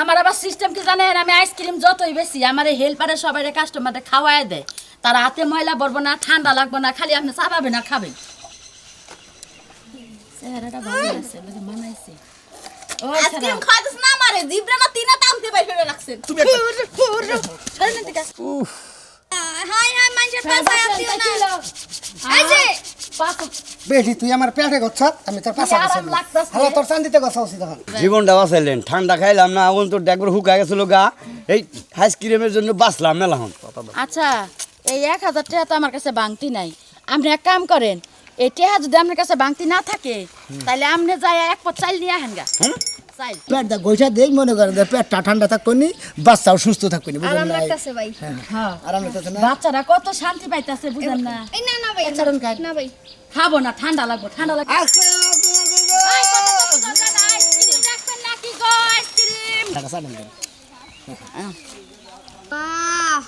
আমার আবার সিস্টেম কি জানেন? আমি আইসক্রিম যতই বেশি আমার এই হেল্পারে সবাই কাস্টমারদের খাওয়ায় দেয়। তার হাতে ময়লা পড়ব না ঠান্ডা লাগবে না খালি আপনি চাপাবেন না খাবেন। চেহারাটা ভালো আছে লোকে মানাইছে। হাই হাই মানুষের পাশে আসিও না। এই যে বেটি তুই আমার পেটে গছ আমি তোর পাশে গেছি। হ্যালো তোর চান্দিতে গছা উচিত এখন। জীবনটা বাঁচাইলেন ঠান্ডা খাইলাম না এখন তো একবার হুকা গেছিল গা। এই আইসক্রিমের জন্য বাঁচলাম মেলা হন। আচ্ছা এই এক হাজার টাকা তো আমার কাছে বাংতি নাই। আপনি এক কাম করেন এই টাকা যদি আপনার কাছে বাংতি না থাকে তাহলে আপনি যাই এক পথ চাইল নিয়ে আহেন গা। চাইল পেট দা গোইটা দেই মনে করেন যে পেটটা ঠান্ডা থাকব নি বাচ্চাও সুস্থ থাকব নি বুঝলেন আরাম না লাগতাছে ভাই। হ্যাঁ আরাম লাগতেছে না? বাচ্চারা কত শান্তি পাইতেছে বুঝেন না? এই না না ভাই। না ভাই। খাব না ঠান্ডা লাগবে ঠান্ডা লাগবে। ছাড়েন কেন? বাহ!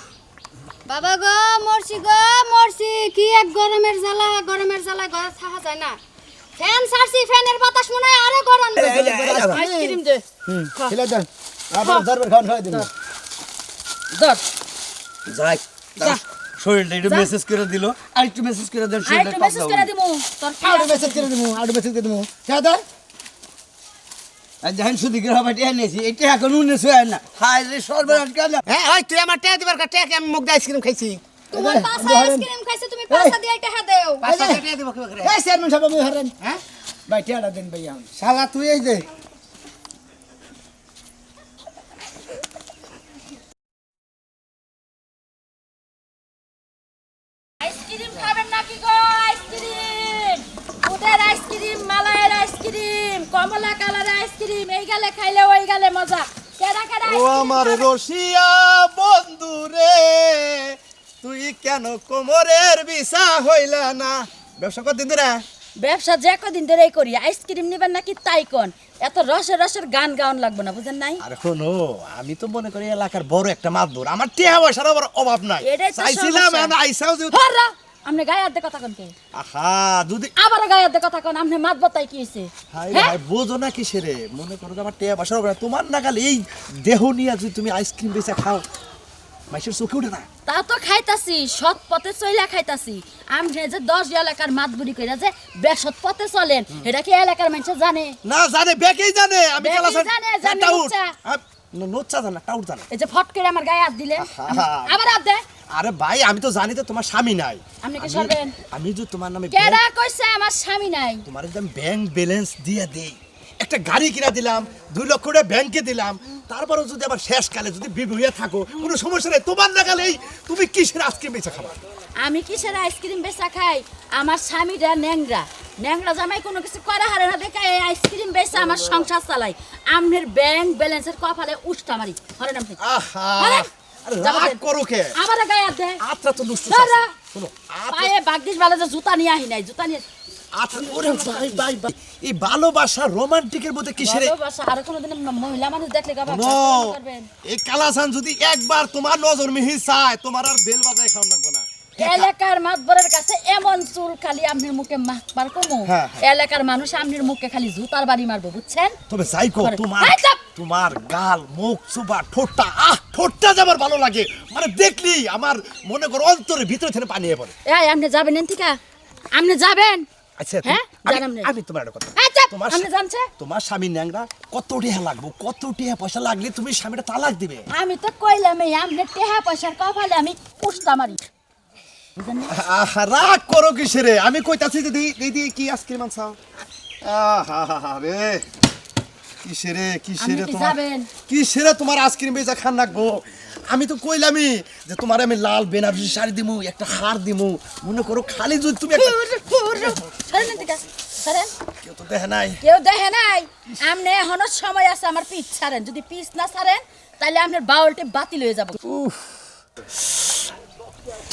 বাবা গো মরছি গো মরছি। কি এক গরমের জ্বালা গরমের জ্বালা ঘরে থাকা যায় না। ফ্যান ছাড়ছি ফ্যানের বাতাস মনে হয় আরও গরম আইসক্রিম দে হুম, খেলে দেন আবার দরবার খাওয়ান খাওয়াই দিন ধর যাই। শরীরটা একটু। মেসেজ করে দিল আর একটু মেসেজ করে দেন আর শরীরটা একটু মেসেজ করে দিমু তোর আউট মেসেজ করে দিমু আউট মেসেজ করে দিমু দেন যখন শুধু গ্রাম এনেছি এটা এখন উনিশ হয় না হাই রে সর্বনাশ কেন হ্যাঁ তুই আমার টেয়া দিবার কা আমি মুখ দিয়ে আইসক্রিম খাইছি তোমার পাশা আইসক্রিম খাইছে তুমি পাশা দিয়ে হ্যাঁ দেও। দিব কেবা করে? এই চেয়ারম্যান সাহেব আমি হারেন হ্যাঁ? ভাই টেয়াটা দেন ভাই এখন শালা তুই এই দে আইসক্রিম খাবেন নাকি গো আইসক্রিম? দুধের আইসক্রিম মালাইয়ের আইসক্রিম কমলা কালারের আইসক্রিম এই গালে খাইলে ওই গালে মজা। কেডা কেডা ও আমার রশিয়া বন্ধু রে। তুই কেন কোমরের বিছা হইলা না? ব্যবসা করদিন ধরে? ব্যবসা যে কদিন ধরেই করি আইসক্রিম নিবেন নাকি তাই কোন? এত রসের রসের গান গাউন লাগবে না বুঝেন নাই? আরে শোনো আমি তো মনে করি এলাকার বড় একটা মাদুর আমার টিয়া পয়সার আবার অভাব নাই। চাইছিলাম। এখন আইসাও যে আপনি গায়ে হাতে কথা কোন কে? আহা যদি আবার গায়ে হাতে কথা কোন আপনি মাত বতাই কি হইছে? হাই হ্যাঁ? ভাই বোঝো না কিসেরে মনে করো আমার টিয়া পয়সার অভাব। তোমার নাগাল এই দেহ নিয়ে যদি তুমি আইসক্রিম বেচা খাও মাইসের চোখে উঠে না তা তো খাইতাছি সৎ পথে চইলা খাইতাছি। আমি যে দশ এলাকার মাতবুড়ি কইরা যে বেসৎ পথে চলেন এটা কি এলাকার মানুষ জানে? না জানে বেকেই জানে। আমি বেকেই খেলা জানে, জানে, নুচ্চা। নোচ্চা জানে টাউট জানে। এই যে ফট করে আমার গায়ে হাত দিলে। আবার হাত দে আরে ভাই আমি তো জানি তো তোমার স্বামী নাই। আপনি কি আমি- সরবেন? আমি যে তোমার নামে কেডা কইছে আমার স্বামী নাই? তোমার একদম ব্যাংক ব্যালেন্স দিয়ে দেই। একটা গাড়ি কিনা দিলাম দুই লক্ষ টাকা ব্যাংকে দিলাম তারপরেও যদি আবার শেষকালে যদি বিবি থাকো কোনো সমস্যা নেই। তোমার নাগালেই তুমি কিসের আজকে বেঁচে খাবার? আমি কিসের আইসক্রিম বেচা খাই? আমার স্বামীটা ন্যাংরা। ন্যাংরা জামাই কোনো কিছু করা হারে না দেখা এই আইসক্রিম বেচা আমার সংসার চালাই আমনের ব্যাংক ব্যালেন্সের কপালে উষ্টা মারি। হরেন আপনি। আহা। রাগ করো কে? আবার গায়ে হাত দে আত্রা তো দুষ্ট। শোনো পায়ে বাগদিস যে জুতা নিয়ে আহি নাই জুতা নিয়ে আত্রা ওরে ভাই ভাই ভাই এই ভালোবাসা রোমান্টিকের মধ্যে কিসের ভালোবাসা আর কোনোদিন মহিলা মানুষ দেখলে গাবা করবেন? এই কালাসান যদি একবার তোমার নজর মিহি চায় তোমার আর বেল বাজায় খাওয়া লাগবে না। এলাকার মাতবরের কাছে এমন চুল খালি আপনার মুখে কমু। হ্যাঁ, এলাকার মানুষ আপনার মুখে খালি জুতার বাড়ি মারবো বুঝছেন? তবে যাই কো তোমার তোমার গাল মুখ সুবা ঠোঁটটা আহ ঠোঁটটা যে আমার ভালো লাগে। মানে দেখলি আমার মনে করো অন্তরের ভিতরে থেকে পানি হয়ে পড়ে। এই আপনি যাবেন আপনি যাবেন? আচ্ছা হ্যাঁ? আমি- জানাম নে। আমি তোমার একটা কথা। তোমার আপনি স্বা- জানছে? তোমার স্বামী ন্যাংরা কত টিহা লাগবে কত টিহা পয়সা লাগলে তুমি স্বামীটা তালাক দিবে? আমি তো কইলাম এই আপনি টেহা পয়সার কপালে আমি পুষতা মারি রাগ করো কিসেরে আমি কইতাছি দিদি দিদি কি আইসক্রিম চাও আহা রে। কিসেরে কিসেরে তোমার? কিসেরে তোমার আইসক্রিম বেচা খান রাখব আমি তো কইলামই যে তোমার আমি লাল বেনারসি শাড়ি দিমু একটা হার দিমু। মনে করো খালি যদি তুমি। কেউ তো দেখে নাই। কেউ দেখে নাই? আপনি এখনও সময় আছে আমার পিছ ছাড়েন। যদি পিছ না ছাড়েন তাহলে আপনার বাউলটি বাতিল হয়ে যাব।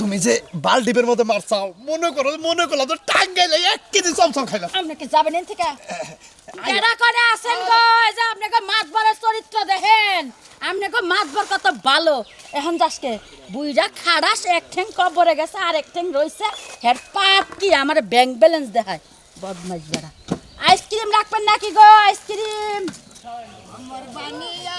তুমি যে বালডিপের মধ্যে মারছাও মনে করো মনে করলাম তো টাঙ্গাইলে এক কেজি চমচম খাইলাম। আপনি কি যাবেন এন থেকে? কেডা করে আছেন গো এই যে আপনাকে মাতবরের চরিত্র দেখেন। আপনি আপনাকে মাতবর কত ভালো। এখন যাসকে বুইরা খাড়াস এক ঠেং কবরে গেছে আর এক ঠেং রইছে। হের পাপ কি আমার ব্যাংক ব্যালেন্স দেখায়। বদমাইশ বেড়া। আইসক্রিম রাখবেন নাকি গো আইসক্রিম আমার বানিয়া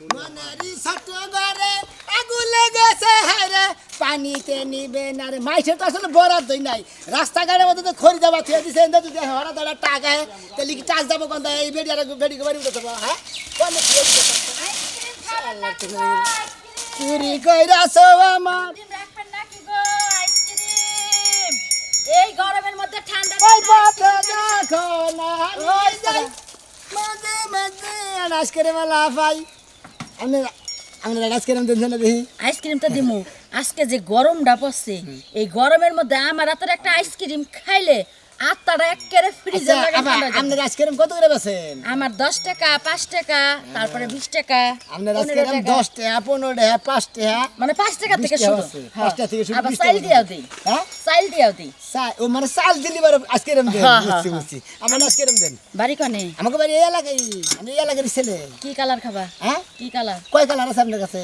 মনেরই ছোট ঘরে আগুন লেগেছে হারে পানিতে নিবে না রে। মাইসের তো আসলে বরাদ্দই নাই। রাস্তাঘাটের মধ্যে তো খড়ি দাবা থুয়ে দিছে এনে যদি হঠাৎ হঠাৎ টাকা তাহলে কি টাচ যাব কোন এই বেড়ি আর বেড়ি বাড়ি উঠে যাব হ্যাঁ? চুরি কইরাছো আমার। এই গরমের মধ্যে ঠান্ডা ওই বাতা দেখো না ওই যাই। মাঝে মাঝে আনাজ করে মালা পাই আমরা আইসক্রিম দেন দেখি। আইসক্রিমটা দিমু। আজকে যে গরমটা পড়ছে, এই গরমের মধ্যে আমার রাতের একটা আইসক্রিম খাইলে আত্মাটা একেবারে ফ্রিজে আচ্ছা। আপনার আজকের কত করে বেছেন আমার দশ টাকা পাঁচ টাকা তারপরে বিশ টাকা আপনার টাকা। দশ টাকা পনেরো টাকা পাঁচ টাকা মানে পাঁচ টাকা থেকে শুরু। হ্যাঁ। পাঁচ টাকা থেকে শুরু, আবার দিয়াও দিই। হ্যাঁ? দিয়াও দিই। ও মানে চাল দিলি বার আজকে দেন। হ্যাঁ, বুঝছি হ্যাঁ, বুঝছি। আমার আজকে দেন। বাড়ি কনে? আমাকে বাড়ি এই এলাকায় আমি এই এলাকার ছেলে। কি কালার খাবা? হ্যাঁ? কি কালার? কয় কালার আছে আপনার কাছে?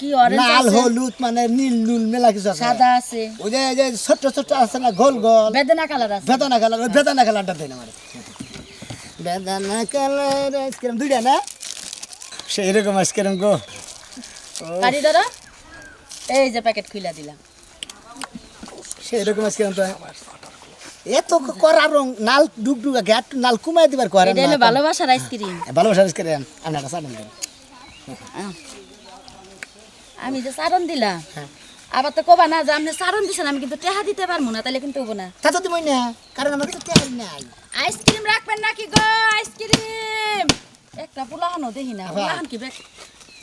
কি অরেঞ্জ লাল হলুদ মানে নীল নুল মেলা কিছু আছে। সাদা আছে। ওই যে ছোট্ট ছোট্ট আছে না গোল গোল। বেদনা কালার আছে। বেদানা কালার ওই বেদানা কালারটা দেন আমার। বেদানা কালার আইসক্রিম দুইটা না? সেই রকম আইসক্রিম গো। গাড়ি ধরো। এই যে প্যাকেট খুইলা দিলাম। সেই রকম আইসক্রিম তো। এত করা রং নাল ডুব আগে একটু নাল কুমাই দিবার করে এটা হলো ভালোবাসার আইসক্রিম। ভালোবাসা আইসক্রিম। আপনারা সাড়েন দেন। আমি যে সারন দিলাম। হ্যাঁ। আবার তো কবা না যে আপনি দিছে দিছেন আমি কিন্তু টেহা দিতে পারব না তাহলে কিন্তু হব না। তা তো তুমি না কারণ আমার কাছে টেহা নাই। আইসক্রিম রাখবেন নাকি গো আইসক্রিম! একটা পোলাহানো দেখি না পোলাহান কি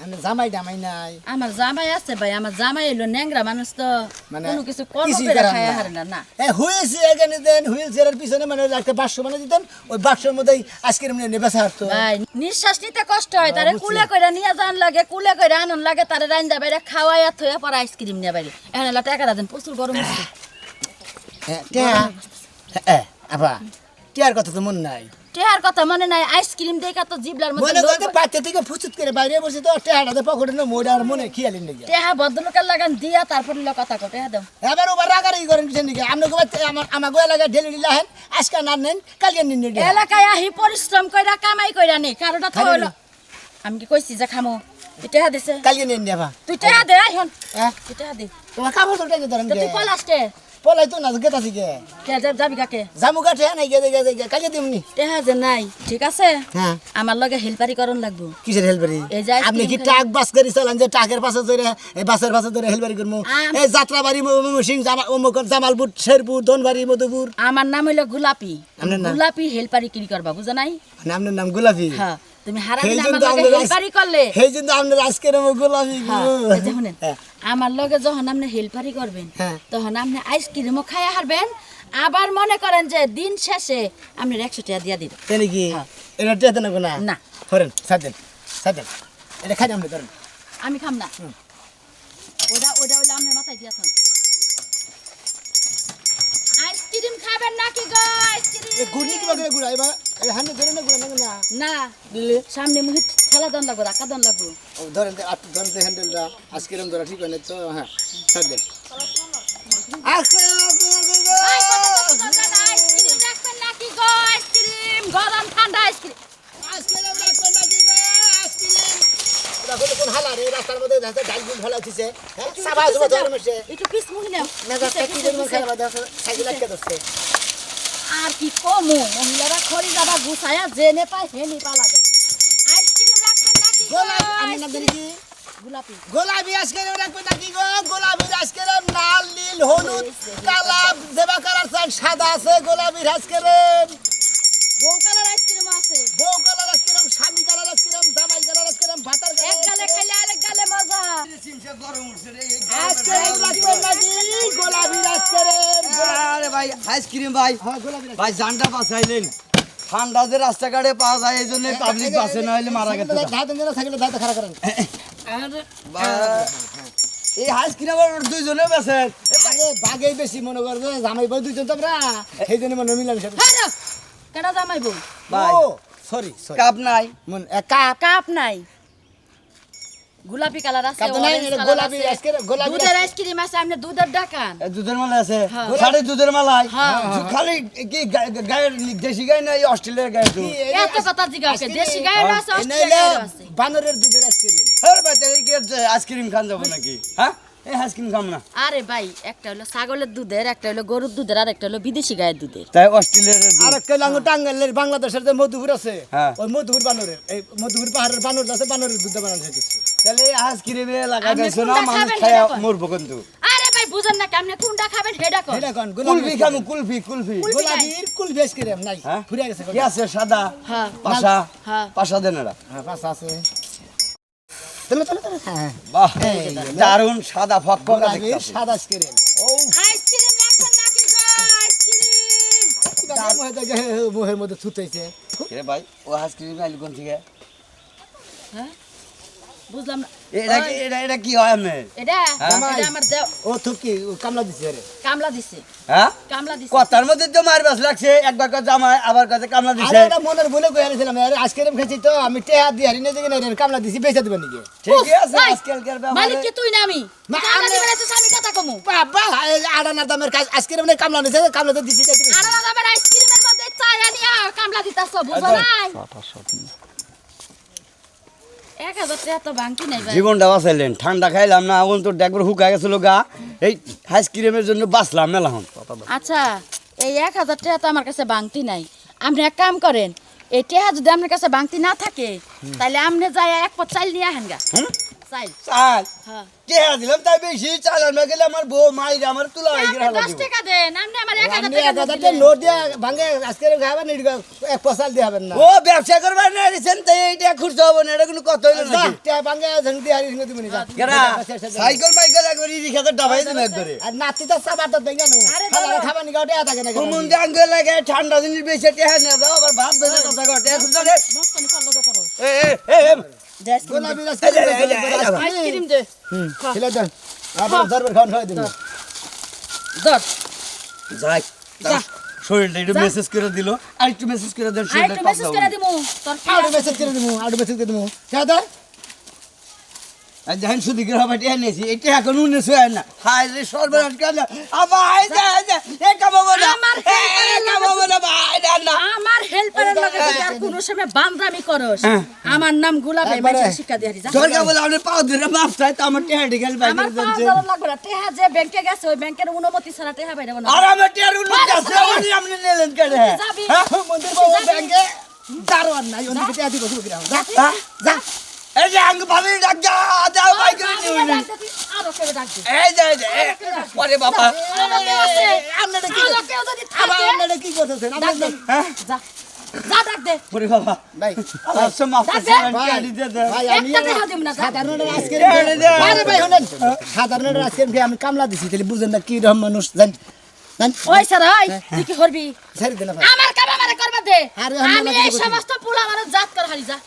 আমি জামাই ডামাই নাই। আমার জামাই আছে ভাই আমার জামাই এলো ন্যাংরা মানুষ তো মানে কোনো কিছু কিছুই করে খায়। হারে না না। এ হুইলস এখানে দেন হুইল চেয়ারের পিছনে মানে একটা বাক্স মানে দিতেন ওই বাক্সের মধ্যেই আইসক্রিম নিয়ে নেবে হারতো ভাই নিঃশ্বাস নিতে কষ্ট হয় তারে কুলে কইরা নিয়ে যান লাগে কুলে কইরা আনন লাগে তারে রাইন্দা বাইরে খাওয়াইয়া থইয়া পর আইসক্রিম নিয়ে বাইরে। এখন এলা টাকা দেন প্রচুর গরম হচ্ছে হ্যাঁ আবা টিয়ার কথা তো মন নাই। টেহার কথা মনে নাই আইসক্রিম দেখা তো জিবলার মধ্যে মনে করতে বাচ্চা থেকে ফুচুত করে বাইরে বসে তো টেহাটাতে পকেটে না মোড়ে আর মনে খেয়ালি নেই টেহা ভদ্রলোকের লাগান দিয়া তারপর লো কথা কো টেহা দাও। এবার ওবার রাগারাগি করেন কিছু নাকি আপনি গোবার আমার আমার গোয়া লাগে ঢেলে দিলে হেন আজকে না নেন কালকে নিন নিন এলাকায় আহি পরিশ্রম কইরা কামাই কইরা নে কারোটা তো হলো আমি কি কইছি যে খামো? টেহা দিছে? কালকে নিন নেবা তুই টেহা দে এখন হ্যাঁ। টেহা দে। তোমার কাপড় তো টেনে ধরেন তুই পলাশটে পলাই তো না গেতা থেকে কে যাবি কাকে? জামু কাঠে নাই গেদে গেদে কালকে দিমনি। টেহা যে নাই ঠিক আছে? হ্যাঁ। আমার লগে হেল্পারি করন লাগবো। কিসের হেলবারি এই যে ice আপনি কি ট্রাক বাস গাড়ি চালান যে ট্রাকের পাশে ধরে এই বাসের পাশে ধরে হেলবারি করব আম- এই যাত্রাবাড়ি সিং অমুক জামালপুর শেরপুর ধনবাড়ি মধুপুর। আমার নাম হইল গোলাপি? গোলাপি হেল্পারি কি করবা বুঝো নাই? মানে আপনার নাম গোলাপি? হ্যাঁ। তুমি হেল্পারি করলে আমার। হ্যাঁ, হ্যাঁ। আমার লগে যখন আপনি হেল্পারি করবেন হ্যাঁ। তখন আপনি আইসক্রিমও খাইয়া হারবেন আবার মনে করেন যে দিন শেষে আপনি একশো টাকা দিয়ে দিবেন। এটা না না না। ধরেন সাদেন সাদেন এটা খাই ধরেন আমি খাম না ওটা ওটা হইলে আপনার মাথায় দিয়ে থান আইসক্রিম খাবেন নাকি গো আইসক্রিম? গুড়নি কি বাকি গুড়া এবার এই হান্ডে ধরে না গুড়া না না। দিলে সামনে মুহি ঠেলা দন লাগবো রাখা দন লাগবো। ও ধরেন আপনি ধরেন তো হ্যান্ডেলটা আইসক্রিম ধরা ঠিক হয় তো হ্যাঁ কত দরকার আইসক্রিম রাখবেন নাকি গো আইসক্রিম? গরম ঠান্ডা কত কোন হালা রে রাস্তার মধ্যে দেখা ডাল গুল হচ্ছে হ্যাঁ? সাবা জমা ধরে মশে। একটু পিস মহিলা মেজা কি পরিমাণ খারাপ দেখা সাইকেল আটকে আর কি কমু? মহিলারা খড়ি যাবা গুছায়া জেনে পায় হেনি পালাবে। আইসক্রিম রাখবেন নাকি গোলাপ আমি নাম জানি কি? গোলাপি। গোলাপি আইসক্রিম রাখবেন নাকি গো? গোলাপি আইসক্রিম লাল নীল হলুদ কালা দেবা কালার চান সাদা আছে গোলাপি আইসক্রিম বউ কালার আইসক্রিম আছে। বউ কালার আইসক্রিম স্বামী কালার আইসক্রিম ঠান্ডা যে রাস্তাঘাটে পাওয়া যায় এই জন্য পাবলিক বাসে না হলে মারা গেছে এই আইসক্রিম আবার দুইজনে বেছে বাঘেই বেশি মনে করবে জামাই বউ দুইজন তো আমরা সেই জন্য মনে মিলাম হ্যাঁ জামাইবো ভাই ও সরি সরি কাপ নাই। মন কাপ। কাপ নাই? গোলাপি কালার আছে নাই, গোলাপি আইসক্রিম, গোলাপি দুধের আইসক্রিম আছে আপনি দুধের ডাকান দুধের মালা আছে? হ্যাঁ। সাড়ে দুধের মালাই? হ্যাঁ। খালি কি গা- গা- গায়ের দেশি গাই না এই অস্ট্রেলিয়ার গায়ে দুধ? এত কথা জিজ্ঞাসা দেশি গায়ের আছে অস্ট্রেলিয়ার আছে। বানরের দুধের আইসক্রিম। হ্যাঁ ভাই কি আইসক্রিম খান যাব নাকি? হ্যাঁ? এই আইসক্রিম খাম না। আরে ভাই একটা হলো ছাগলের দুধের একটা হলো গরুর দুধের আর একটা হলো বিদেশি গায়ের দুধের। তাই অস্ট্রেলিয়ার আর একটা লাঙ্গু টাঙ্গাইলের বাংলাদেশের যে মধুপুর আছে হ্যাঁ। ওই মধুপুর বানরের এই মধুপুর পাহাড়ের বানর আছে বানরের দুধ বানানো কিছু তাহলে এই আইসক্রিমে লাগাই আপনি দিয়েছ না কোনটা মানুষ খায়া কন। মরবো কিন্তু। আরে ভাই বুঝেন না কেমনে কোনটা খাবেন হেডা কর এটা কোন কুলফি খামু কুলফি কুলফি গোলাপির কুলফি আইসক্রিম নাই হ্যাঁ? ফুরিয়ে গেছে কি আছে সাদা? হ্যাঁ। পাশা? হ্যাঁ। পাশা দেন এরা। হ্যাঁ পাঁচ আছে। চলো চলো চলো। হ্যাঁ। বাহ। দারুণ সাদা ফক্কর গোলাপির সাদা আইসক্রিম। আইসক্রিম রাখুন নাকি গো আইসক্রিম। মোহের মধ্যে থুতেছে রে ভাই ও আইসক্রিম আইলি কোন থেকে? বুঝলাম না। এটা কি এটা এটা কি হয় আপনি এটা হ্যাঁ? এটা আমার দেও ও থুকি ও কামলা দিছে রে। কামলা দিছে। হ্যাঁ? কামলা দিছে। কথার মধ্যে তো মার বাস লাগছে। একবার কথা জামাই আবার কথা কামলা আরে এটা মনের বলে কই আনিছিলাম আরে আইসক্রিম খাইছি তো আমি টেহা দিয়ে হারিয়ে দেখি না রে কামলা দিছি বেচে দিবেন নাকি? ঠিকই আছে ভাই, আজকালকার মালিক কি তুই না আমি? কামলা আমি- দিবেন এত সামনে কথা কমু। বাবা আড়ানা দামের কাজ আইসক্রিম নেই কামলা নিছে কামলা তো দিছি তাই দিছি। আর আইসক্রিমের মধ্যে চাই আনিয়া কামলা দিতাছ বুঝো নাই এক হাজার টাকা তো বাংকি নাই ভাই জীবনটা বাঁচাইলেন ঠান্ডা খাইলাম না এখন তো একবার হুকা গেছিল গা। এই আইসক্রিমের জন্য বাঁচলাম মেলাহন আচ্ছা এই এক হাজার টাকা তো আমার কাছে বাংতি নাই। আপনি এক কাম করেন এই টাকা যদি আপনার কাছে বাংতি না থাকে তাহলে আপনি যাই এক পথ চাইল নিয়ে আহেন গা? চাইল। চাল হ্যাঁ। টেহা দিলাম তাই বেশি চাল আনবে গেলে আমার বউ মাইরে আমার তুলা হয়ে গেলে দশ টাকা দেন আপনি আমার এক হাজার টাকা। টাকা নোট দিয়ে ভাঙে আইসক্রিম খাবেন এক পয়সা দিয়ে হবেন না। ও ব্যবসা করবার না রিসেন তাই এইটা খুঁজতে হবে না এটা কোনো কথা হইল যা, নাকি? টেহা ভাঙে ঝং দিয়ে হারিয়ে যা কেরা? সাইকেল মাইকেল একবার রিক্সাতে ডাবাই দিন একবারে। আর নাতি তো সাবার তো দেখেন আরে খাবার। খাবার নিগাও টেহা থাকে না কেন? জাঙ্গে লাগে ঠান্ডা জিনিস বেশি টেহা নিয়ে যাও আবার ভাত ভেজে কথা কর টেহা করো। এ এ এ আইসক্রিম এই যে, এই যে, আইসক্রিম দে হুম খেলে দেন আপনার দরবার খাওয়ান খাওয়াই দিন দশ যাই যা। শরীরটা একটু মেসেজ করে দিল। আর একটু মেসেজ করে দেন শরীরটা একটু মেসেজ করে দিমু। তোর আউট মেসেজ করে দিমু আউট মেসেজ করে দিমু। খেয়ে দেন আর দেখেন শুধু গ্রহ এনেছি এটা এখন না। হাই রে সর্বনাশ কেন আবার হাই যা হাই যা কামাবো না। আমার এ এ কামাবো না ভাই না না। আমার হেল্পারের লগে যদি আর কোনো সময় বান্দামি করস। আমার নাম গুলাবে একবারে। মানুষের শিক্ষা দিয়ে যা দরকার বলে আপনি পাও ধরে মাপ চাই তো আমার টেহা ঢিকাল বাইরে আমার পাঁচ যাচ্ছে লাগবে না। টেহা যে ব্যাংকে গেছে ওই ব্যাংকের অনুমতি ছাড়া টেহা বাইরে না। আর আমার টেহার উন্নত আছে আপনি আপনি নিলেন কেন হ্যাঁ মন্দির বাবু ব্যাংকে দারোয়ান নাই ওদিকে টেহা দিব শুরু করে যা হ্যাঁ? যা। এই যে আঙ্গ ভাবি ডাক যা যাও বাইক কেউ ডাকবি এই যে এই যে এ, বাবা। আপনারা কি আপনারা কি করতেছেন? আপনারা যা। যা ডাক দে। ওরে বাবা। ভাই। আমার দে। টেহা দিতে দে ভাই আমি একটা টেহা দিব না। সাধারণ দে। আরে ভাই শুনেন। সাধারণ আজকের আমি কামলা দিছি তাহলে বুঝেন না কি রকম মানুষ জান জান ওই স্যার ওই তুই কি করবি? ছেড়ে দেন ভাই। আমার কাম আমার করবা দে। আমি এই সমস্ত পুলা মানুষ জাত কর হারি যা।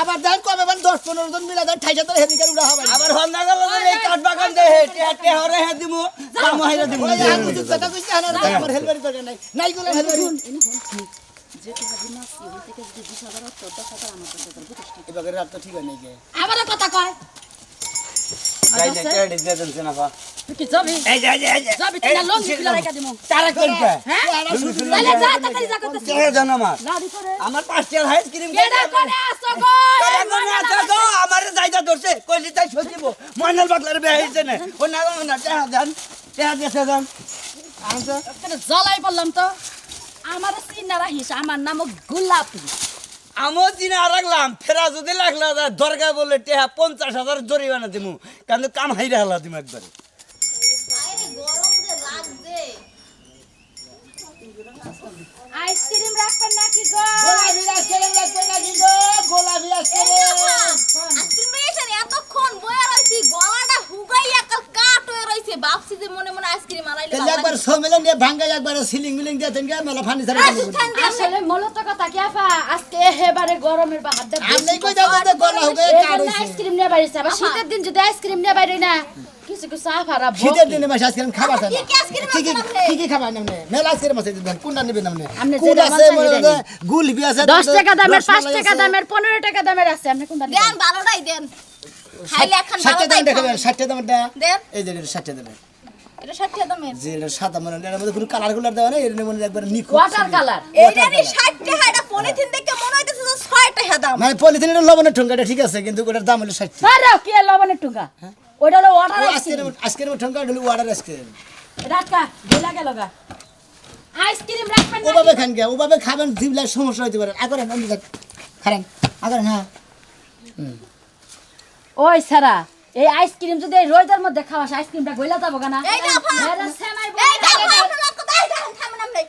আবার দেন কমে মানে দশ পনেরো জন মিলে দেন ঠাইসা তোর হেদিকে উড়া হবে। আবার হন্দা গেল এই কাঠ বাগান দে হে টেহা টেহা হে দিমু দাম হাইরা দিমু। ওই আর কিছু কথা কইছে না আমার হেলমেট দরকার নাই। নাই গুলো হেলমেট এবারে রাত তো ঠিক। হয় নাই গে। কথা কয় যাই যাই টেহা দিতে দেন না পা তুই কি যাবি। এই যাই যাই যাই যাবি তুই না লং খুলে রেখে দিমু। তারা কোন কে হ্যাঁ? তাহলে যা তাড়াতাড়ি যা করতেছিস। টেহা জানা আমার? গাড়ি করে আমার পাঁচটার আইসক্রিম কেডা করে আসো গো? তারা কোন আছে তো আমার যাইতা ধরছে কইলি তাই সজিব ময়নাল বাটলার বে হইছে না। ও না না টেহা দেন টেহা দিতে দেন। কেন জ্বলাই বললাম তো। আমার আমার নাম গোলাপি। আমও চিনা রাখলাম, ফেরা যদি লাগলা দরকার বললে টেহা পঞ্চাশ হাজার জরিমানা দিমু। কিন্তু কাম হাইরা হালা দিমু একবারে। আইসক্রিম রাখবেন নাকি গো? গোলাপি আজকের রাখবে নাকি গো? গোলাপি আজকের এতক্ষণ বয়া রইছি গলাটা হুগাইয়া কাল কাট হয়ে রইছে ভাবছি যে মনে মনে আইসক্রিম আনাইলে তাহলে একবার সমেলে নিয়ে ভাঙ্গা একবার সিলিং মিলিং দিয়ে দেন গে মেলা ফানি ছাড়া আসলে মূলত কথা কি আপা আজকে এবারে গরমের বাহারটা আপনি কই যাব তো গলা হবে কার হইছে। আইসক্রিম নিয়ে বাইরেছে আবার শীতের দিন যদি আইসক্রিম নিয়ে বাইরে না কিছু কিছু আফারা শীতের দিনে মাসে আইসক্রিম খাবার চাই কি কি কি কি আছে আপনি? কি কি খাবার নামনে? মেলা আইসক্রিম আছে দিবেন কোনটা নেবেন নামনে। কোন আছে মনে গুলবি আছে দশ টাকা দামের পাঁচ টাকা দামের পনেরো টাকা দামের আছে। আপনি কোনটা দেন নেবেন ভালোটাই দেন। খাইলে এখন ষাটটা দাম দেখাবেন খাবেন। ষাটটা দামটা দেন। এই যে ষাটটা দামে এটা ষাট টাকা দামের। যে এটা সাদা মনে হয়, মধ্যে কোনো কালার দেওয়া নেই এর মনে হয় একবার নিখুঁত ওয়াটার কালার এইটারই ষাট টাকা এটা পলিথিন দেখে মনে হইতেছে যে ছয় টাকা দাম। মানে পলিথিনের লবণের ঠোঙ্গাটা ঠিক আছে কিন্তু ওটার দাম হলো ষাট টাকা। আরে কি আর লবণের টুকা ওইটা হলো ওয়াটার আজকের আজকের ঠোঙ্গা হলো ওয়াটার আজকের রাখা গেলা গেল গা। আইসক্রিম রাখবেন না ওভাবে খান গে ওভাবে খাবেন জিবলার সমস্যা হতে পারে। আগরে আমি খারেন আগরে হ্যাঁ। ওই সারা এই আইসক্রিম যদি এই রোদের মধ্যে খাওয়াস আইসক্রিমটা গইলা যাব আপনার লোক কোথায় দেখেন থামেন আপনি।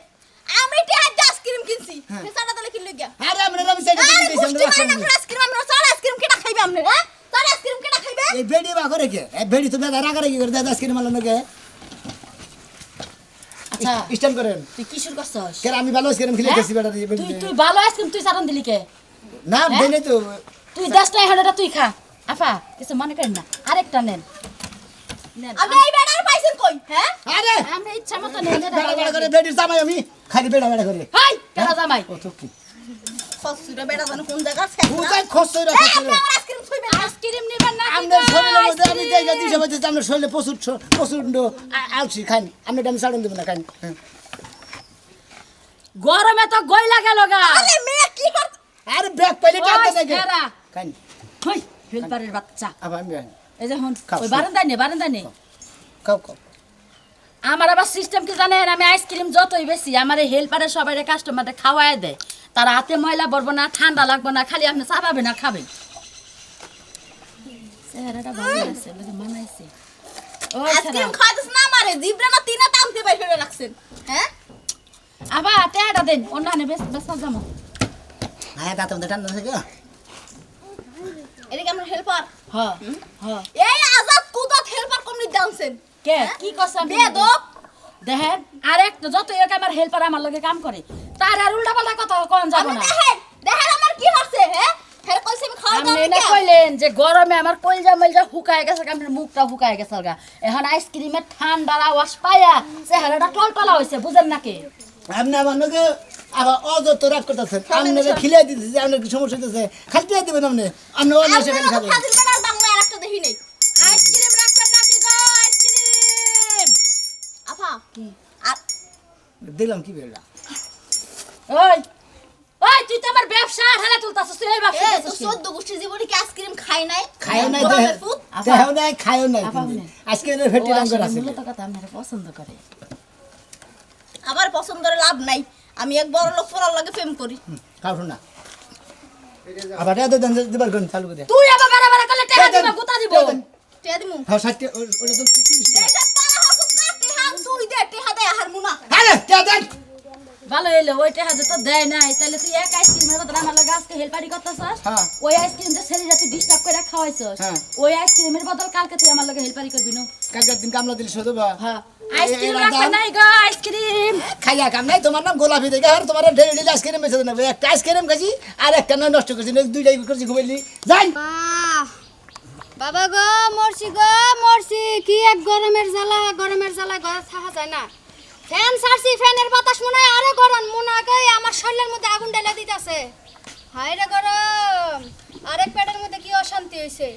আমি টিয়া আইসক্রিম কিনছি ফেসাটা তাহলে কিনলে গিয়া। আরে আমরা আমি চাই আরে আমরা আইসক্রিম আমরা চার আইসক্রিম কেটা খাইবে হ্যাঁ? চার আইসক্রিম এই বেডি বা করে কে এই বেডি তো বেদা রাগারে কি করে দাদা আজকে মারলো নাকি? আচ্ছা স্ট্যান্ড করেন। তুই কি শুরু করছস? কেন আমি ভালো আইসক্রিম খেলে গেছি বেটা তুই তুই ভালো আইসক্রিম তুই সারন দিলি কে? না দেনে তো। তুই দশটা এগারোটা তুই খা। আফা কিছু মনে করেন না। আরেকটা নেন। আপনি এই বেড়ার পাইছেন কই? হ্যাঁ? আরে! আমরা ইচ্ছা মতো নেন বেড়া বেড়া করে বেডির জামাই আমি। খালি বেড়া বেড়া করে। হাই কেডা জামাই। ও তো কি? সসুরা বেড়া জানো কোন জায়গা কোথায় খসই এই, রাখছ আপনি আমার আইসক্রিম ছুইবেন না। আইসক্রিম নিবেন না আপনার শরীরের মধ্যে আমি জায়গা দিছে বলতে আপনার শরীরে প্রচুর ছ- প্রচণ্ড আ- আলসি খান আপনি আমি সাড়ন দেবো না খান হ্যাঁ। গরমে তো গইলা গেল গা। আরে মেয়ে কি কর আরে ব্যাগ পাইলে টাকা নাকি? খান হই হেলপারের বাচ্চা। আবার আমি এই যে হন ওই বারান্দায় নে বারান্দায় নে। খাও খাও। আমার আবার সিস্টেম কি জানেন? আমি আইসক্রিম যতই বেশি আমার হেল্পারে সবাই কাস্টমারে খাওয়ায় দেয়। তার হাতে ময়লা পড়ব না ঠান্ডা লাগবে না খালি আপনি চাপাবেন না খাবেন। চেহারাটা ভালো আছে মানাইছে। হ্যাঁ? আবার টেহাটা দেন অন্য হানে বেশ বেশ যাব হ্যাঁ দাঁত মধ্যে ঠান্ডা থাকে এটা কি হেল্পার হ্যাঁ হ্যাঁ এই আজাদ কুদাত হেল্পার কোন দানছেন কে? কি করছেন বেদব দেখেন আর একটা যত এক আমার হেল্পার আমার লগে কাম করে। তার আর উল্টা পাল্টা কথা কোন যাব না। দেখেন দেখেন আমার কি হচ্ছে হ্যাঁ ফের কইছে আমি খাওয়া আপনি দাওয়া না কইলেন যে গরমে আমার কলজা মলজা শুকায় গেছে আমার মুখটা শুকায় গেছে গা। এখন আইসক্রিমের ঠান্ডার আওয়াজ পায়া চেহারাটা টলটলা হয়েছে বুঝেন নাকি আপনি আমার লোকে আবার অযত রাগ করতেছেন। আপনাকে খিলিয়ে দিতেছে আপনার কি সমস্যা হইতেছে? খালি দিয়ে দেবেন আপনি। আপনি অন্য খাবেন। বাংলা আইসক্রিম রাখবেন নাকি গো আইসক্রিম? আপা আর দিলাম কি বেড়া ওই ওই তুই তো আমার ব্যবসা ঢালা তুলতাছিস তুই এই ব্যবসা এ তো করছিস কি? গোষ্ঠী জীবনে কি আইসক্রিম খাই নাই? খায়ও নাই। দেহেও নাই খায়ও নাই এদের ভেটি রঙ করে আছে মূলত কথা আপনারা পছন্দ করে। আমার পছন্দের লাভ নাই। আমি এক বড় লোক পড়ার লাগে প্রেম করি। খাও শোনা। আবার এটা দেন দিবার কোন চালু করে তুই আবার বেড়া বেড়া করলে টেহা দিবা গুতা দিব? দেন। দিমু? হ্যাঁ ষাটটি ওটা তো তিরিশ টাকা। না টিহা তুই দে টিহা দে আহার মুনা। আরে টিয়া দেন। ভালো এলো ওই টেহা যে তো দেয় নাই তাহলে তুই এক আইসক্রিমের বদলে আমার লগে আজকে হেলপারি করতেছস? হ্যাঁ। ওই আইসক্রিম যে ছেলেরা তুই ডিস্টার্ব করে খাওয়াইছস হ্যাঁ। ওই আইসক্রিমের বদল কালকে তুই আমার লগে হেলপারি করবি না। কালকের দিন কামলা দিলে শোধ বা। হ্যাঁ। আইসক্রিম দাম? নাই গো আইসক্রিম। খাইয়া কাম নাই তোমার নাম গোলাপি দেখে আর তোমার ডেলি ডেলি আইসক্রিম বেঁচে দেবে। একটা আইসক্রিম খাইছি আর একটা না নষ্ট করছি দুইটাই করছি ঘুমাইলি। যাই। বাবা গো মরছি গো মরছি। কি এক গরমের জ্বালা গরমের জ্বালা ঘরে থাকা যায় না। ফ্যান ছাড়ছি ফ্যানের বাতাস মনে হয় আরও গরম। মনে হয় আমার শরীরের মধ্যে আগুন ঢেলে দিতেছে। হায় রে গরম। আরেক পেটের মধ্যে কি অশান্তি হয়েছে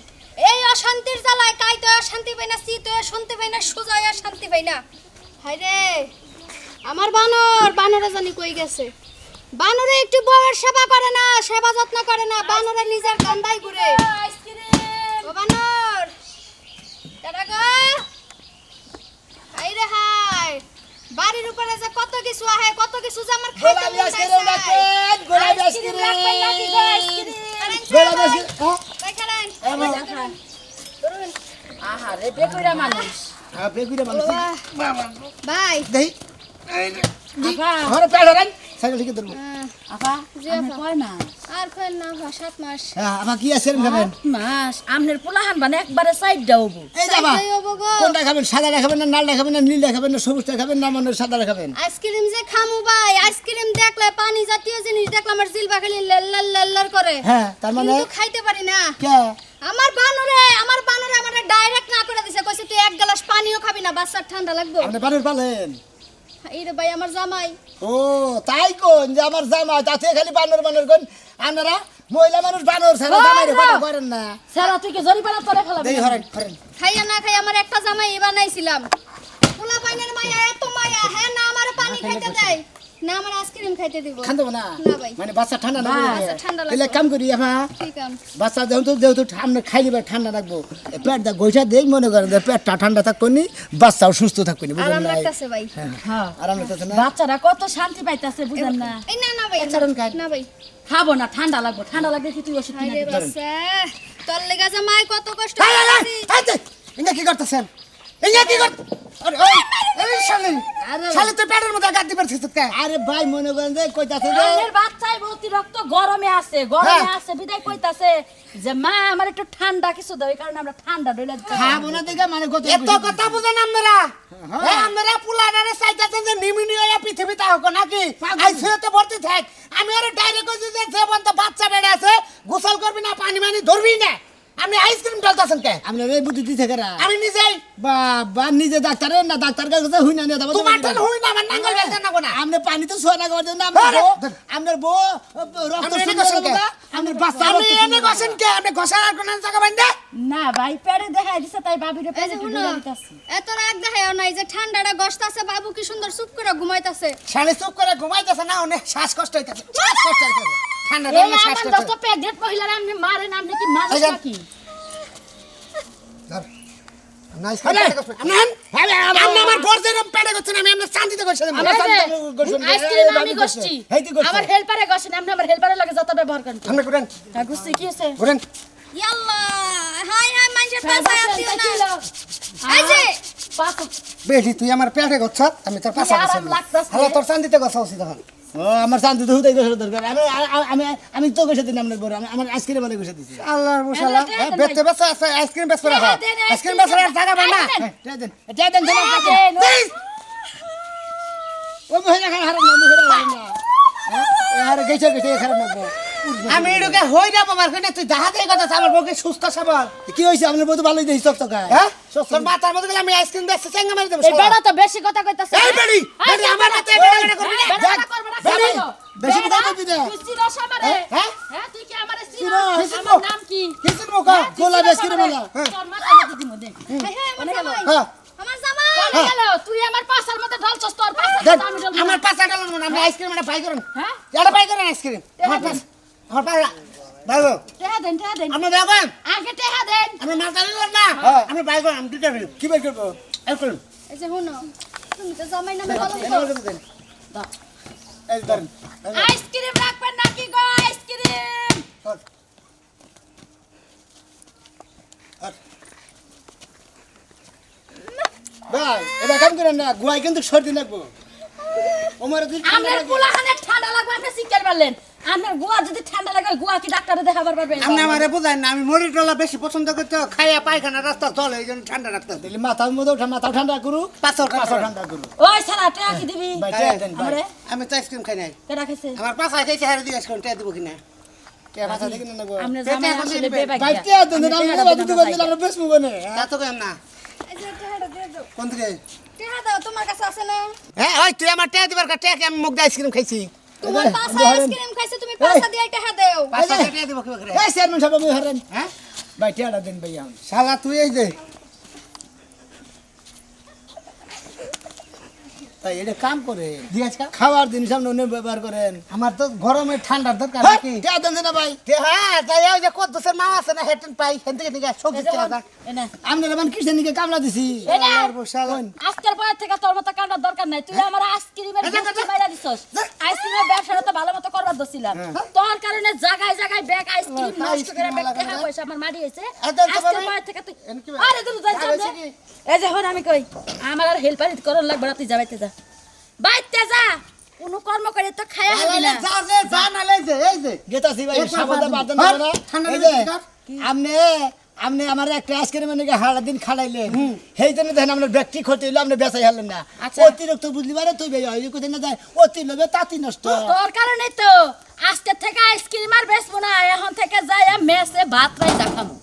এই অশান্তির জ্বালায় কাই তো আর শান্তি পাই না সি তো শান্তি পাই না সোজা শান্তি পাই না। হায় রে। আমার বানর বানরে জানি কই গেছে। বানরে একটু বউয়ের সেবা করে না সেবা যত্ন করে না বানরে নিজের কান্দাই ঘুরে। ও বানর। দাদা গো। হাই রে হাই বাড়ির উপরে যে কত কিছু আহে কত কিছু যে আমার খাইতে গোলাপি আইসক্রিম। রাখেন গোলাপি আইসক্রিম গোলাপি আইসক্রিম ভাই, ভাই কারেন্ট। এমন। এই যে কারেন্ট। ধরুন। আহা রে বেকুইরা মানুষ। হ্যাঁ বেকুইরা মানুষ। ভাই দেই। আপা ঘরে পেট রাখ সাইকেল ঠিক ধরবো। আপা জি, আমি আপা। কয় মাস? আর কয়েন না ভাই, সাত মাস। হ্যাঁ কি আইসক্রিম খাবেন? মাস। আমনের পোলাহান একবারে সাইড দাওবো এই যাবা সাইডটাই হব গো। কোনটা খাবেন? সাদাটা খাবেন না লালটা খাবেন না নীলটা খাবেন না সবুজটা খাবেন না মানে সাদাটা খাবেন? আইসক্রিম যে খামু ভাই আইসক্রিম দেখলে পানি জাতীয় জিনিস দেখলে আমার জিলবা খালি লাল লাল লাল করে। হ্যাঁ তার মানে? খাইতে পারি না। কে? আমার বানরে আমার বানরে আমার ডাইরেক্ট না করে দিছে। কইছে তুই এক গ্লাস পানিও খাবি না বাচ্চার ঠান্ডা লাগবে। আপনি বানর পালেন? এই রে ভাই আমার জামাই। ও তাই কোন যে আমার জামাই তাতে খালি বানর বানর কোন আপনারা মহিলা মানুষ বানর ছাড়া জামাই রে। কথা করেন না। সারা তুই কি জরিপানা তরে ফেলাবি? দেই হরেন হরেন খাইয়া না খাই আমার একটা জামাই বানাইছিলাম। পোলা পাইনের মায়া এত মায়া হ্যাঁ না আমার পানি খাইতে দেয়। না আমার আইসক্রিম খাইতে দিব খান দেবো না না ভাই। মানে বাচ্চা ঠান্ডা না ঠান্ডা লাগবে। তাহলে কাম করি হ্যাঁ ঠিক আছে বাচ্চা যেহেতু যেহেতু ঠান্ডা খাই দিবে ঠান্ডা রাখব পেট দা গোইঠা দেই মনে করেন যে পেটটা ঠান্ডা থাকব নি বাচ্চাও সুস্থ থাকব নি বুঝলেন আরাম না ভাই হ্যাঁ আরাম লাগতেছে না বাচ্চারা কত শান্তি পাইতাছে বুঝেন না এই না না ভাই। না ভাই খাব না ঠান্ডা লাগবো ঠান্ডা লাগলে কি তুই ওষুধ কিনে দিবি? তোর লেগে যে মাই কত কষ্ট ইঙ্গা কি করতেছেন ইঙ্গা কি কর আরে ওই এই শালি শালি তুই পেটের মধ্যে গাদ দিবার ছিস কে আরে ভাই মনে করেন যে কইতাছে যে আমাদের বাচ্চাই অতিরিক্ত গরমে আছে গরমে হ্যাঁ। আছে বিদায় কইতাছে যে মা আমার একটু ঠান্ডা কিছু দাও এই কারণে আমরা ঠান্ডা ডইলে খাব না দেখে মানে কত এত কথা বুঝেন আপনারা হ্যাঁ। আপনারা পুলানারে চাইতেছেন যে পৃথিবীতে হোক নাকি? আইসিইউতে ভর্তি থাক। আমি আরে ডাইরেক্ট কইছি যে যে বন্ধ বাচ্চা বেড়ে আছে গোসল করবি না পানি মানি ধরবি না। আপনি আইসক্রিম ঢালতেছেন কে? আপনি এই বুদ্ধি দিতে কেরা আমি নিজেই। বাবা নিজে ডাক্তারের না ডাক্তার কাছে হুই না নিয়ে যাব তোমার টান হই না আমার নাঙ্গল বেলতে না। কোনা আপনি পানি তো সোয়া না না আপনার আরে, বউ আপনার বউ রক্ত কে? না, আপনার বাচ্চা আপনি এনে গছেন কে? আপনি ঘষার আর কোন জায়গা বাইন্দা? না ভাই পেড়ে দেখাই দিছে তাই বাবিরে পেড়ে দিতাছে। এত রাগ দেখায় নাই যে ঠান্ডাটা গসতাছে বাবু কি সুন্দর চুপ করে ঘুমাইতাছে। শালি চুপ করে ঘুমাইতেছে না অনেক শ্বাসকষ্ট হইতেছে। শ্বাসকষ্ট হইতেছে। ঠান্ডা ঠান্ডা আমার শ্বাসকষ্ট দোস্ত প্রেগনেন্ট মহিলারা আপনি মারেন আপনি কি মানুষ নাকি? আমার পেটে হেল্পারে আপনি আমার লাগে যত ব্যবহার করেন। হ্যাঁ কি আছে করেন ইয়াল্লা হাই হাই মানুষের পাশে আসিও না। এই যে পাঁচ বেটি তুই আমার পেটে গছ আমি তোর পাশে তোর শান্তিতে গছা উচিত ও আমার শান্তি তো হুদাই গোসল দরকার। আমি আমি আমি তো গোসল দিন আপনার বড় আমার আইসক্রিম মানে গোসল দিছি। আল্লাহর মশালা বেতে দে, বেচতে আছে আইসক্রিম বেচতে রাখো। দে, দে, আইসক্রিম আইসক্রিম বেচতে জায়গা বানা দেন দে দেন। হ্যাঁ, দেন, ও মহিলা খান হারাম না মহিলা হারাম না। হ্যাঁ? এ হারে গেছে গেছে খারাপ না আমি এটাকে হই না বাবার কইনা তুই দেখা দেই কথা আমার বউকে সুস্থ সবল। কি হইছে? আপনার বউ তো ভালোই দেই চকায় হ্যাঁ? তোর মাথার মধ্যে গেলে আমি আইসক্রিম চেঙ্গা মারি দেবো এই বেড়া তো বেশি কথা কইতাছে এই বেড়ি, বেড়ি, আমার হাতে বেড়া বেড়া করবি না। বেড়া করবে না, বেড়ি, বেশি কথা কইবি না। তুই আমারে? হ্যাঁ? হ্যাঁ, তুই কি আমারে। আমার নাম কি? কিসের মুখা। হ্যাঁ, চিনস আইসক্রিম তোর মাথার মধ্যে দিমু, দে। অনেক গেল। হ্যাঁ। আমার জামাই। গেল? তুই আমার পাশার মধ্যে ঢলছস, তোর পাশার আমি ঢলবো আমার মনে আপনি আইসক্রিম এটা পাই করেন। হ্যাঁ? এটা পাই করেন আইসক্রিম। আমার আমার পাঁচ দাদু টেহা দেন, টেহা দেন। আপনি দেখেন আগে টেহা দেন। মাথা দিলেন না। পাই করেন আমি পারি কি বাই করব এই করুন এই যে শুনো। তুমি তো জামাই নামে কলঙ্ক এই ধরেন আইসক্রিম রাখবেন নাকি গো আইসক্রিম ভাই এটা কাম করেন না গুয়াই কিন্তু সর্দি লাগবো। যদি ঠান্ডা আপনার লাগে- ঠান্ডা লাগবে আপনি শিখতে পারলেন আপনার গুয়া যদি ঠান্ডা লাগে গুয়া কি ডাক্তারে দেখাবার পারবেন আপনি আমারে বুঝাই না আমি মরির টলা বেশি পছন্দ করতে খাইয়া পায়খানা রাস্তা চলে এই জন্য ঠান্ডা রাখতে তাহলে মাথার মধ্যে ওঠা মাথা ঠান্ডা করু পাঁচশো পাঁচশো ঠান্ডা করু ওই সারা টেহা কি দিবি? টিয়া আমারে? আমি তো আইসক্রিম খাই নাই। কেডা খাইছে? আমার পাশা খেয়েছে হারে দিয়ে আইসক্রিম টিয়া দিব কিনা? টিয়া মাথা টিয়া আমরা আমরা থেকে তোমার কাছে আছে না? হ্যাঁ ওই তুই আমার টিয়া দিবার টিয়া কি আমি মুখ দিয়ে আইসক্রিম খাইছি? তোমার পাশা আইসক্রিম খাইছে তুমি পাশা দিয়ে টেহা দাও। পাঁচশো দিয়ে দিব কি করে? এই চেয়ারম্যান সাহেব আমি হারেন হ্যাঁ? ভাই টিয়াটা দেন ভাই শালা তুই এই যে তাই এটা কাম করে। দিয়াছ খাওয়ার আপনি অন্য ব্যবহার করেন। আমার তো গরমে ঠান্ডার দরকার হ্যাঁ, নাকি? টিয়া দেন না ভাই। হ্যাঁ তাই ওই যে কদ্দুসের মাও আছে না হেটেন পাই হেন থেকে সবজি কিসের নিকে কামলা দিছি। এনে আল্লাহর বসালেন আজকের পর থেকে তোর মতো কাটার দরকার নাই। তুই আমার আইসক্রিমের ব্যবসা মাইরা দিছস। আইসক্রিমের ব্যবসাটা তো ভালো মতো করবার দছিলাম তোর কারণে জায়গায় জায়গায় ব্যাগ আইসক্রিম নষ্ট করে ব্যাগ টাকা পয়সা আমার মারি হইছে আজকের পর থেকে তুই আরে তুই যাই আর হইছে কি? এই যে হন আমি কই। আমার আর হেল্পার করন লাগবে না তুই যা যা। বাইতে যা। কোনো কর্ম করে তো খায়া হবি না যা যে যা না লে যে এই যে। গেতাছি ভাই সাবধান বাদন না এই যে গেছে আপনি আপনি আমার একটা আজকের মানে হাড়া দিন খাড়াইলেন। সেই জন্য দেখেন আপনার ব্যক্তি ক্ষতি হইল আপনি বেচাই হারলেন না। আচ্ছা। অতিরিক্ত বুঝলি পারে তুই বেয়া হইলি কোথায় না যায় অতি লোভে তাঁতি নষ্ট। তোর কারণে তো আজকে থেকে আইসক্রিম আর বেচবো না এখন থেকে যাই মেসে ভাত রাই দেখামু।